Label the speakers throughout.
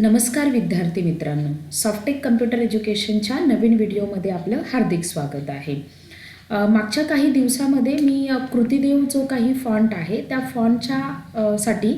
Speaker 1: नमस्कार विद्यार्थी मित्रांनो. सॉफ्टेक कम्प्युटर एज्युकेशनच्या नवीन व्हिडिओमध्ये आपलं हार्दिक स्वागत आहे. मागच्या काही दिवसामध्ये मी कृतीदेव कृतिदेव जो काही फॉन्ट आहे त्या फॉन्टच्या साठी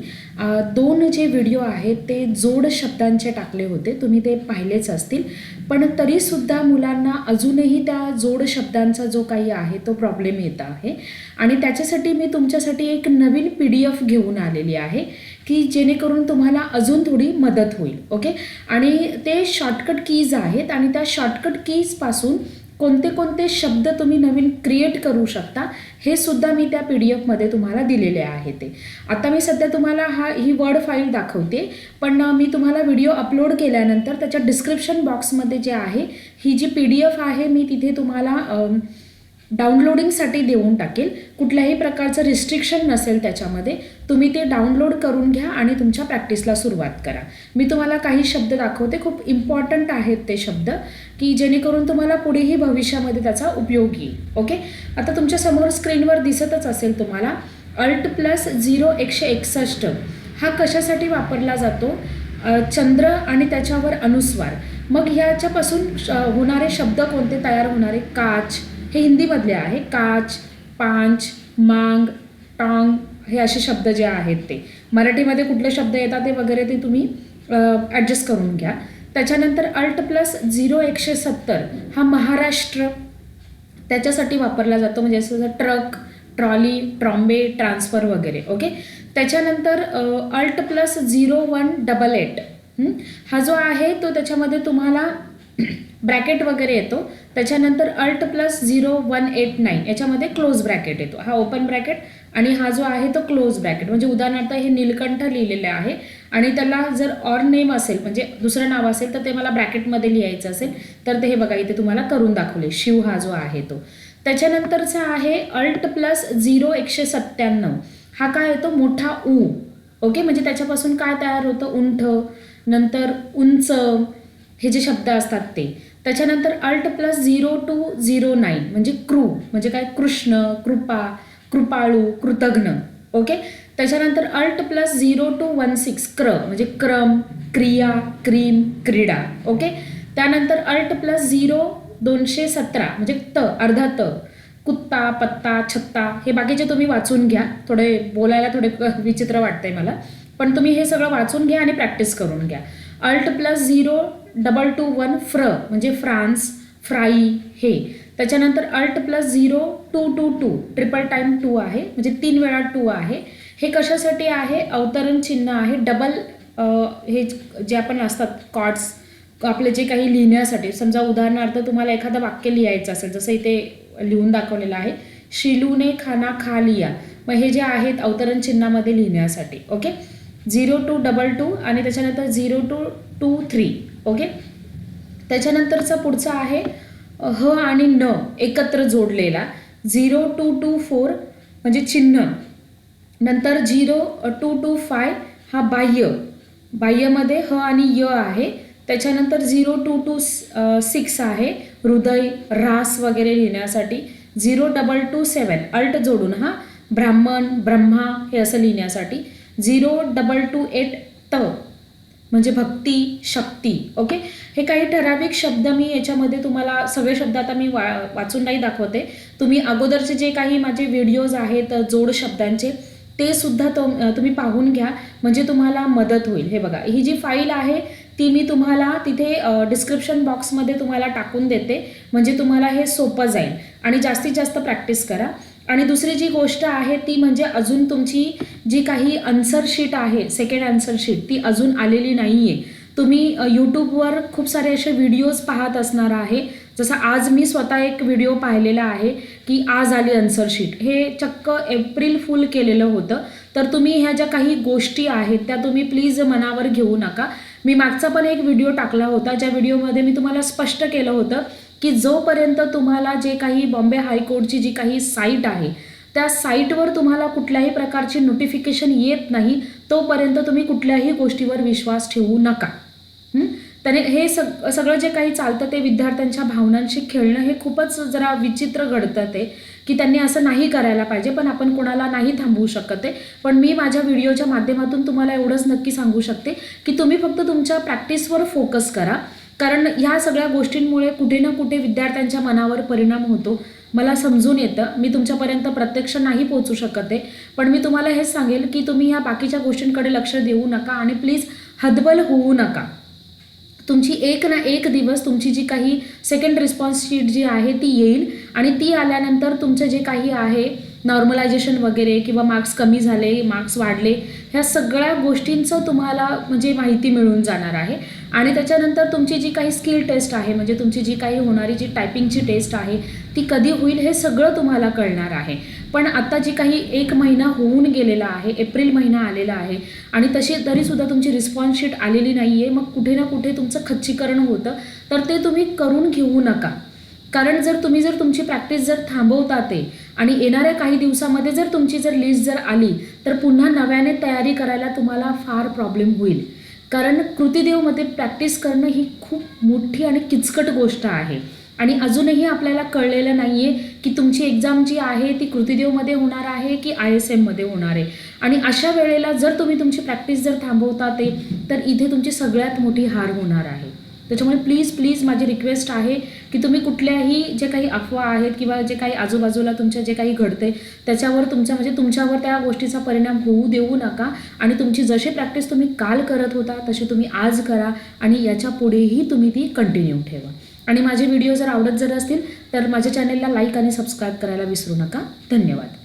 Speaker 1: दोन जे व्हिडिओ आहेत ते जोड शब्दांचे टाकले होते. तुम्ही ते पाहिलेच असतील. पण तरीसुद्धा मुलांना अजूनही त्या जोड शब्दांचा जो काही आहे तो प्रॉब्लेम येत आहे. आणि त्याच्यासाठी मी तुमच्यासाठी एक नवीन पी डी एफ घेऊन आलेली आहे की जेणेकरून तुम्हाला अजून थोडी मदत होईल. ओके? आणि ते शॉर्टकट कीज आहेत आणि त्या शॉर्टकट कीजपासून कोणते कोणते शब्द तुम्ही नवीन क्रिएट करू शकता हे सुद्धा मी त्या पी डी एफमध्ये तुम्हाला दिलेले आहे ते. आता मी सध्या तुम्हाला हा ही वर्ड फाईल दाखवते पण मी तुम्हाला व्हिडिओ अपलोड केल्यानंतर त्याच्या डिस्क्रिप्शन बॉक्समध्ये जे आहे ही जी पी डी एफ आहे मी तिथे तुम्हाला डाउनलोडिंगसाठी देऊन टाकेल. कुठल्याही प्रकारचं रिस्ट्रिक्शन नसेल त्याच्यामध्ये तुम्ही ते डाउनलोड करून घ्या आणि तुमच्या प्रॅक्टिसला सुरुवात करा. मी तुम्हाला काही शब्द दाखवते खूप इम्पॉर्टंट आहेत ते शब्द की जेणेकरून तुम्हाला पुढेही भविष्यामध्ये त्याचा उपयोग येईल. ओके आता तुमच्यासमोर स्क्रीनवर दिसतच असेल तुम्हाला अल्ट प्लस झिरो एकशे एकसष्ट. हा कशासाठी वापरला जातो? चंद्र आणि त्याच्यावर अनुस्वार. मग ह्याच्यापासून श- होणारे शब्द कोणते तयार होणारे काच. हे हिंदीमधले आहे. काच पांच मांग टांग हे असे शब्द जे आहेत ते. मराठीमध्ये कुठले शब्द येतात ते वगैरे ते तुम्ही ॲडजस्ट करून घ्या. त्याच्यानंतर अल्ट प्लस झिरो एकशे सत्तर हा महाराष्ट्र. त्याच्यासाठी वापरला जातो. म्हणजे असं ट्रक ट्रॉली ट्रॉम्बे ट्रान्सफर वगैरे. ओके त्याच्यानंतर alt plus zero one double eight हा जो आहे तो त्याच्यामध्ये तुम्हाला ब्रॅकेट वगैरे येतो. त्याच्यानंतर alt plus zero one eight nine याच्यामध्ये क्लोज ब्रॅकेट येतो. हा ओपन ब्रॅकेट आणि हा जो आहे तो क्लोज ब्रॅकेट. म्हणजे उदाहरणार्थ हे नीलकंठ लिहिलेलं आहे आणि त्याला जर ऑर नेम असेल म्हणजे दुसरं नाव असेल तर ते मला ब्रॅकेटमध्ये लिहायचं असेल तर ते हे बघा इथे तुम्हाला करून दाखवले. शिव हा जो आहे तो. त्याच्यानंतरचा आहे अल्ट प्लस झिरो एकशे सत्त्याण्णव. हा काय येतो मोठा ऊ ओके? म्हणजे त्याच्यापासून काय तयार होतं? उंठ. नंतर उंच. हे जे शब्द असतात ते. त्याच्यानंतर alt plus zero two zero nine म्हणजे क्रू म्हणजे काय? कृष्ण कृपा कृपाळू कृतघ्न. ओके त्याच्यानंतर alt plus zero two one six क्र म्हणजे क्रम क्रिया क्रीम क्रीडा. ओके त्यानंतर अल्ट प्लस झिरो दोनशे सतरा म्हणजे त अर्धा त. कुत्ता पत्ता छत्ता हे बाकीचे तुम्ही वाचून घ्या. थोडे बोलायला थोडे विचित्र वाटतंय मला. पण तुम्ही हे सगळं वाचून घ्या आणि प्रॅक्टिस करून घ्या. Alt plus zero double two one फ्र म्हणजे फ्रान्स फ्राई हे. त्याच्यानंतर alt plus zero two two two triple time two आहे. म्हणजे तीन वेळा टू आहे. हे कशासाठी आहे? अवतरण चिन्ह आहे. डबल हे जे आपण असतात कॉर्ड्स आपले जे काही लिहिण्यासाठी समजा उदाहरणार्थ तुम्हाला एखादं वाक्य लिहायचं असेल जसं इथे लिहून दाखवलेलं आहे शिलूने खाना खा लिया. मग हे जे आहेत अवतरण चिन्हामध्ये लिहिण्यासाठी. Okay zero two double two आणि त्याच्यानंतर zero two two three okay? त्याच्यानंतरचा पुढचा आहे ह आणि न एकत्र जोडलेला झिरो टू टू फोर म्हणजे चिन्ह. नंतर झिरो टू टू फाय हा बाह्य. बाह्यमध्ये ह आणि य आहे. त्याच्यानंतर झिरो टू टू सिक्स आहे हृदय रास वगैरे लिहिण्यासाठी. Zero double two seven alt जोडून हा ब्राह्मण ब्रह्मा हे असं लिहिण्यासाठी. झिरो डबल टू एट त. म्हणजे भक्ती शक्ती ओके? हे काही ठराविक शब्द मी याच्यामध्ये तुम्हाला सगळे शब्द आता मी वा वाचून नाही दाखवते. तुम्ही अगोदरचे जे काही माझे व्हिडिओज आहेत जोड शब्दांचे ते सुद्धा तुम तुम्ही पाहून घ्या. म्हणजे तुम्हाला मदत होईल. हे बघा ही जी फाईल आहे ती मी तुम्हाला तिथे डिस्क्रिप्शन बॉक्समध्ये तुम्हाला टाकून देते. म्हणजे तुम्हाला हे सोपं जाईल. आणि जास्तीत जास्त प्रॅक्टिस करा. आणि दुसरी जी गोष्ट आहे ती म्हणजे अजून तुमची जी काही आन्सर शीट आहे सेकंड आन्सर शीट ती अजून आलेली नाही आहे तुम्ही यूट्यूबवर खूप सारे असे व्हिडिओज पाहत असणार आहे. जसं आज मी स्वतः एक व्हिडिओ पाहिलेला आहे की आज आली आन्सर शीट हे चक्क एप्रिल फुल केलेलं होतं. तर तुम्ही ह्या ज्या काही गोष्टी आहेत त्या तुम्ही प्लीज मनावर घेऊ नका. मी मागचा पण एक व्हिडिओ टाकला होता ज्या व्हिडिओमध्ये मी तुम्हाला स्पष्ट केलं होतं की जोपर्यंत तुम्हाला जे काही बॉम्बे हायकोर्टची जी काही साईट आहे त्या साईटवर तुम्हाला कुठल्याही प्रकारची नोटिफिकेशन येत नाही तोपर्यंत तुम्ही कुठल्याही गोष्टीवर विश्वास ठेवू नका. त्याने हे सग सगळं जे काही चालतं ते विद्यार्थ्यांच्या भावनांशी खेळणं हे खूपच जरा विचित्र घडतं ते की त्यांनी असं नाही करायला पाहिजे पण आपण कोणाला नाही थांबवू शकत आहे पण मी माझ्या व्हिडिओच्या माध्यमातून तुम्हाला एवढंच नक्की सांगू शकते की तुम्ही फक्त तुमच्या प्रॅक्टिसवर फोकस करा. कारण ह्या सगळ्या गोष्टींमुळे कुठे ना कुठे विद्यार्थ्यांच्या मनावर परिणाम होतो. मला समजून येतं. मी तुमच्यापर्यंत प्रत्यक्ष नाही पोहोचू शकत आहे. पण मी तुम्हाला हेच सांगेल की तुम्ही ह्या बाकीच्या गोष्टींकडे लक्ष देऊ नका आणि प्लीज हतबल होऊ नका. तुमची एक ना एक दिवस तुमची जी काही सेकंड रिस्पॉन्स शीट जी आहे ती येईल आणि ती आल्यानंतर तुमचं जे काही आहे नॉर्मलायझेशन वगैरे किंवा मार्क्स कमी झाले मार्क्स वाढले ह्या सगळ्या गोष्टींचं तुम्हाला म्हणजे माहिती मिळून जाणार आहे. आणि त्याच्यानंतर तुमची जी काही स्किल टेस्ट आहे म्हणजे तुमची जी काही होणारी जी टायपिंगची टेस्ट आहे ती कधी होईल हे सगळं तुम्हाला कळणार आहे. पण आता जी काही एक महिना होऊन गेलेला आहे एप्रिल महिना आलेला आहे आणि तशी तरीसुद्धा तुमची रिस्पॉन्स शीट आलेली नाही आहे मग कुठे ना कुठे तुमचं खच्चीकरण होतं तर ते तुम्ही करून घेऊ नका. कारण जर तुम्ही जर तुमची प्रॅक्टिस जर थांबवता ते आणि येणाऱ्या काही दिवसामध्ये जर तुमची जर लिस्ट जर आली तर पुन्हा नव्याने तयारी करायला तुम्हाला फार प्रॉब्लेम होईल. कारण कृतीदेवमध्ये प्रॅक्टिस करणं ही खूप मोठी आणि किचकट गोष्ट आहे. आणि अजूनही आपल्याला कळलेलं नाही आहे की तुमची एक्झाम जी आहे ती कृतीदेवमध्ये होणार आहे की आय एस एममध्ये होणार आहे. आणि अशा वेळेला जर तुम्ही तुमची प्रॅक्टिस जर थांबवता ते तर इथे तुमची सगळ्यात मोठी हार होणार आहे. त्याच्यामुळे प्लीज प्लीज माझी रिक्वेस्ट आहे की तुम्ही कुठल्याही जे काही अफवा आहेत किंवा जे काही आजूबाजूला तुमच्या जे काही घडते त्याच्यावर तुमच्या म्हणजे तुमच्यावर त्या गोष्टीचा परिणाम होऊ देऊ नका. आणि तुमची जशी प्रॅक्टिस तुम्ही काल करत होता तशी तुम्ही आज करा आणि याच्या पुढेही तुम्ही ती कंटिन्यू ठेवा. आणि माझे व्हिडिओ जर आवडत जर असतील तर माझ्या चॅनेलला लाईक आणि सबस्क्राईब करायला विसरू नका. धन्यवाद.